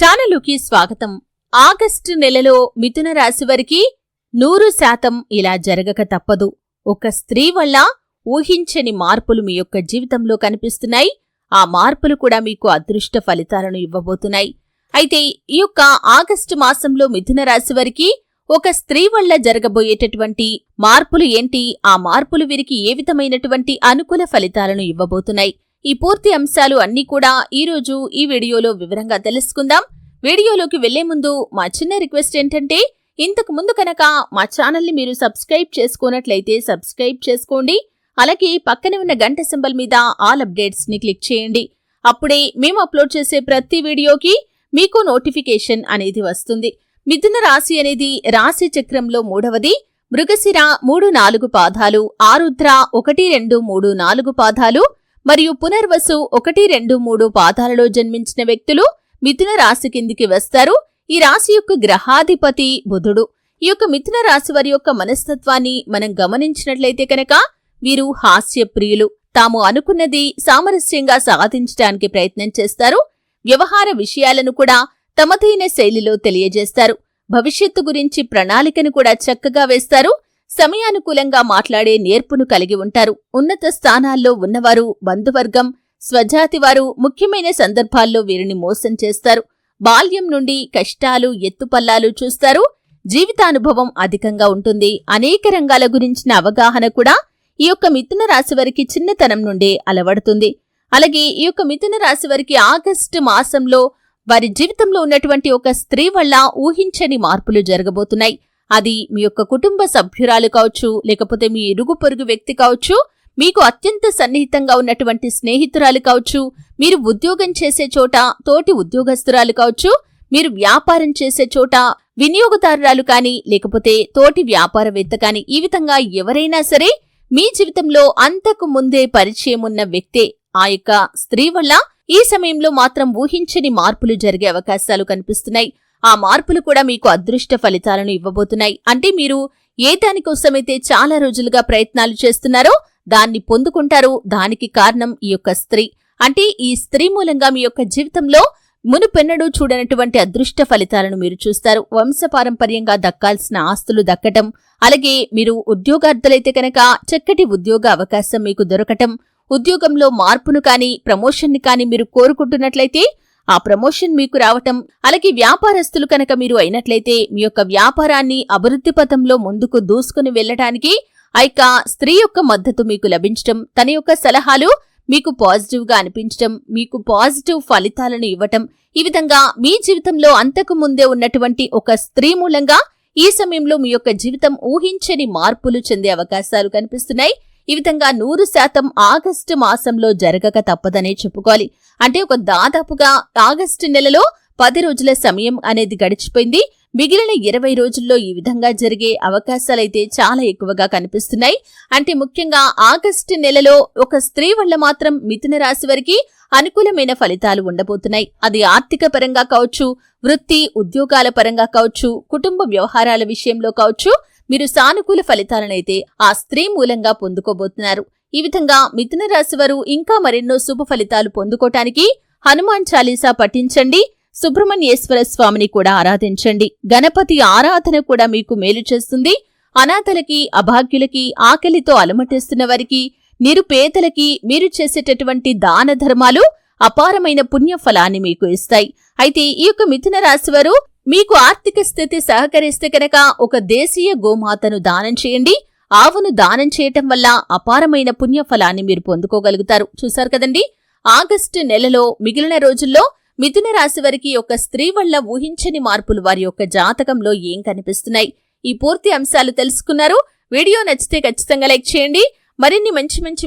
ఛానలుకి స్వాగతం. ఆగస్టు నెలలో మిథున రాశి వారికి నూరు శాతం ఇలా జరగక తప్పదు. ఒక స్త్రీ వల్ల ఊహించని మార్పులు మీ యొక్క జీవితంలో కనిపిస్తున్నాయి. ఆ మార్పులు కూడా మీకు అదృష్ట ఫలితాలను ఇవ్వబోతున్నాయి. అయితే ఈ యొక్క ఆగస్టు మాసంలో మిథున రాశి వారికి ఒక స్త్రీ వల్ల జరగబోయేటటువంటి మార్పులు ఏంటి? ఆ మార్పులు వీరికి ఏ విధమైనటువంటి అనుకూల ఫలితాలను ఇవ్వబోతున్నాయి? ఈ పూర్తి అంశాలు అన్నీ కూడా ఈరోజు ఈ వీడియోలో వివరంగా తెలుసుకుందాం. వీడియోలోకి వెళ్ళే ముందు మా చిన్న రిక్వెస్ట్ ఏంటంటే ఇంతకు ముందు కనుక మా ఛానల్ని మీరు సబ్స్క్రైబ్ చేసుకున్నట్లయితే సబ్స్క్రైబ్ చేసుకోండి. అలాగే పక్కనే ఉన్న గంట సింబల్ మీద ఆల్ అప్డేట్స్ని క్లిక్ చేయండి. అప్పుడే మేము అప్లోడ్ చేసే ప్రతి వీడియోకి మీకు నోటిఫికేషన్ అనేది వస్తుంది. మిథున రాశి అనేది రాశి చక్రంలో మూడవది. మృగశిర మూడు నాలుగు పాదాలు. ఆరుద్ర ఒకటి రెండు మూడు నాలుగు పాదాలు. మరియు పునర్వసు ఒకటి రెండు మూడు పాదాలలో జన్మించిన వ్యక్తులు మిథున రాశి కిందికి వస్తారు. ఈ రాశి యొక్క గ్రహాధిపతి బుధుడు. ఈ యొక్క మిథున రాశి వారి యొక్క మనస్తత్వాన్ని మనం గమనించినట్లయితే కనుక వీరు హాస్యప్రియులు. తాము అనుకున్నది సామరస్యంగా సాధించడానికి ప్రయత్నం చేస్తారు. వ్యవహార విషయాలను కూడా తమదైన శైలిలో తెలియజేస్తారు. భవిష్యత్తు గురించి ప్రణాళికను కూడా చక్కగా వేస్తారు. సమయానుకూలంగా మాట్లాడే నేర్పును కలిగి ఉంటారు. ఉన్నత స్థానాల్లో ఉన్నవారు బంధువర్గం స్వజాతివారు ముఖ్యమైన సందర్భాల్లో వీరిని మోసం చేస్తారు. బాల్యం నుండి కష్టాలు ఎత్తుపల్లాలు చూస్తారు. జీవితానుభవం అధికంగా ఉంటుంది. అనేక రంగాల గురించిన అవగాహన కూడా ఈ యొక్క మిథున రాశి వారికి చిన్నతనం నుండే అలవడుతుంది. అలాగే ఈ యొక్క మిథున రాశి వారికి ఆగస్టు మాసంలో వారి జీవితంలో ఉన్నటువంటి ఒక స్త్రీ వల్ల ఊహించని మార్పులు జరగబోతున్నాయి. అది మీ యొక్క కుటుంబ సభ్యురాలు కావచ్చు లేకపోతే మీ ఇరుగు పొరుగు వ్యక్తి కావచ్చు మీకు అత్యంత సన్నిహితంగా ఉన్నటువంటి స్నేహితురాలు కావచ్చు మీరు ఉద్యోగం చేసే చోట తోటి ఉద్యోగస్తురాలు కావచ్చు మీరు వ్యాపారం చేసే చోట వినియోగదారురాలు కానీ లేకపోతే తోటి వ్యాపారవేత్త కానీ ఈ విధంగా ఎవరైనా సరే మీ జీవితంలో అంతకు ముందే పరిచయం ఉన్న వ్యక్తే ఆ యొక్క స్త్రీ వల్ల ఈ సమయంలో మాత్రం ఊహించని మార్పులు జరిగే అవకాశాలు కనిపిస్తున్నాయి. ఆ మార్పులు కూడా మీకు అదృష్ట ఫలితాలను ఇవ్వబోతున్నాయి. అంటే మీరు ఏ దానికోసమైతే చాలా రోజులుగా ప్రయత్నాలు చేస్తున్నారో దాన్ని పొందుకుంటారు. దానికి కారణం ఈ యొక్క స్త్రీ. అంటే ఈ స్త్రీ మూలంగా మీ యొక్క జీవితంలో మునుపెన్నడూ చూడనటువంటి అదృష్ట ఫలితాలను మీరు చూస్తారు. వంశపారంపర్యంగా దక్కాల్సిన ఆస్తులు దక్కటం అలాగే మీరు ఉద్యోగార్థులైతే కనుక చక్కటి ఉద్యోగ అవకాశం మీకు దొరకటం ఉద్యోగంలో మార్పును కానీ ప్రమోషన్ని కానీ మీరు కోరుకుంటున్నట్లయితే ఆ ప్రమోషన్ మీకు రావటం అలాగే వ్యాపారస్తులు కనుక మీరు అయినట్లయితే మీ యొక్క వ్యాపారాన్ని అభివృద్ధి పథంలో ముందుకు దూసుకుని వెళ్ళటానికి ఆ యొక్క స్త్రీ యొక్క మద్దతు మీకు లభించటం తన యొక్క సలహాలు మీకు పాజిటివ్గా అనిపించటం మీకు పాజిటివ్ ఫలితాలను ఇవ్వటం ఈ విధంగా మీ జీవితంలో అంతకు ముందే ఉన్నటువంటి ఒక స్త్రీ మూలంగా ఈ సమయంలో మీ యొక్క జీవితం ఊహించని మార్పులు చెందే అవకాశాలు కనిపిస్తున్నాయి. ఈ విధంగా నూరు శాతం ఆగస్టు మాసంలో జరగక తప్పదనే చెప్పుకోవాలి. అంటే ఒక దాదాపుగా ఆగస్టు నెలలో పది రోజుల సమయం అనేది గడిచిపోయింది. మిగిలిన ఇరవై రోజుల్లో ఈ విధంగా జరిగే అవకాశాలైతే చాలా ఎక్కువగా కనిపిస్తున్నాయి. అంటే ముఖ్యంగా ఆగస్టు నెలలో ఒక స్త్రీ వల్ల మాత్రం మిథున రాశి వారికి అనుకూలమైన ఫలితాలు ఉండబోతున్నాయి. అది ఆర్థిక పరంగా కావచ్చు వృత్తి ఉద్యోగాల పరంగా కావచ్చు కుటుంబ వ్యవహారాల విషయంలో కావచ్చు మీరు సానుకూల ఫలితాలనైతే ఆ స్త్రీ మూలంగా పొందుకోబోతున్నారు. ఈ విధంగా మిథున రాశి వారు ఇంకా మరెన్నో శుభ ఫలితాలు పొందుకోటానికి హనుమాన్ చాలీసా పఠించండి. సుబ్రహ్మణ్యేశ్వర స్వామిని కూడా ఆరాధించండి. గణపతి ఆరాధన కూడా మీకు మేలు చేస్తుంది. అనాథలకి అభాగ్యులకి ఆకలితో అలమటిస్తున్న వారికి నిరుపేదలకి మీరు చేసేటటువంటి దాన ధర్మాలు అపారమైన పుణ్య ఫలాన్ని మీకు ఇస్తాయి. అయితే ఈ యొక్క మిథున రాశి వారు మీకు ఆర్థిక స్థితి సహకరిస్తే కనుక ఒక దేశీయ గోమాతను దానం చేయండి. ఆవును దానం చేయటం వల్ల అపారమైన పుణ్య ఫలాన్ని మీరు పొందుకోగలుగుతారు. చూశారు కదండి? ఆగస్టు నెలలో మిగిలిన రోజుల్లో మిథున రాశి వారికి ఒక స్త్రీ వల్ల ఊహించని మార్పులు వారి యొక్క జాతకంలో ఏం కనిపిస్తున్నాయి? ఈ పూర్తి అంశాలు తెలుసుకున్నారు. వీడియో నచ్చితే ఖచ్చితంగా లైక్ చేయండి. మరిన్ని మంచి మంచి